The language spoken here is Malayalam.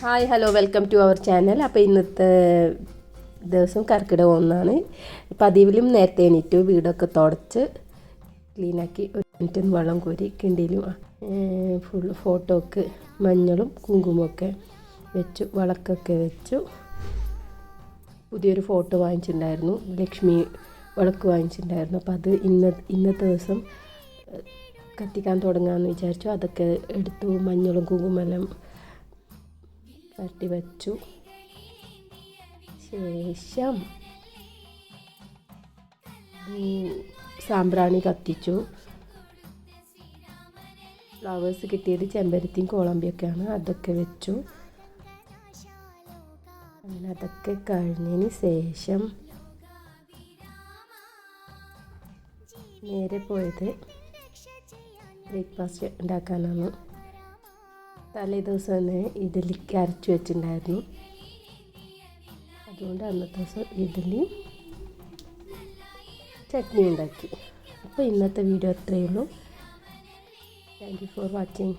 Hi hello welcome to our channel അപ്പോൾ ഇന്നത്തെ ദിവസം കർക്കിടക ഒന്നാണ്. പതിവിലും നേരത്തെ എണീറ്റു വീടൊക്കെ തുടച്ച് ക്ലീനാക്കി ഒരു മിനിറ്റ് വെള്ളം കോരി കിണ്ടിയിലും ഫുൾ ഫോട്ടോക്ക് മഞ്ഞളും കുങ്കുമൊക്കെ വെച്ചു വിളക്കൊക്കെ വെച്ചു. പുതിയൊരു ഫോട്ടോ വാങ്ങിച്ചിട്ടുണ്ടായിരുന്നു ലക്ഷ്മി വിളക്ക് വാങ്ങിച്ചിട്ടുണ്ടായിരുന്നു. അപ്പോൾ അത് ഇന്ന ഇന്നത്തെ ദിവസം കത്തിക്കാൻ തുടങ്ങാമെന്ന് വിചാരിച്ചു. അതൊക്കെ എടുത്തു മഞ്ഞളും കുങ്കുമെല്ലാം തട്ടി വച്ചു. ശേഷം സാമ്പ്രാണി കത്തിച്ചു. ഫ്ലവേഴ്സ് കിട്ടിയത് ചെമ്പരത്തിയും കോളമ്പിയൊക്കെയാണ്. അതൊക്കെ വെച്ചു. അങ്ങനെ അതൊക്കെ കഴിഞ്ഞതിന് ശേഷം നേരെ പോയത് ബ്രേക്ക്ഫാസ്റ്റ് ഉണ്ടാക്കാനാണ്. തലേ ദിവസം തന്നെ ഇഡലിക്ക് അരച്ച് വെച്ചിട്ടുണ്ടായിരുന്നു. അതുകൊണ്ട് അന്നത്തെ ദിവസം ഇഡലി ചട്നി ഉണ്ടാക്കി. അപ്പോൾ ഇന്നത്തെ വീഡിയോ അത്രയേ ഉള്ളൂ. Thank you for watching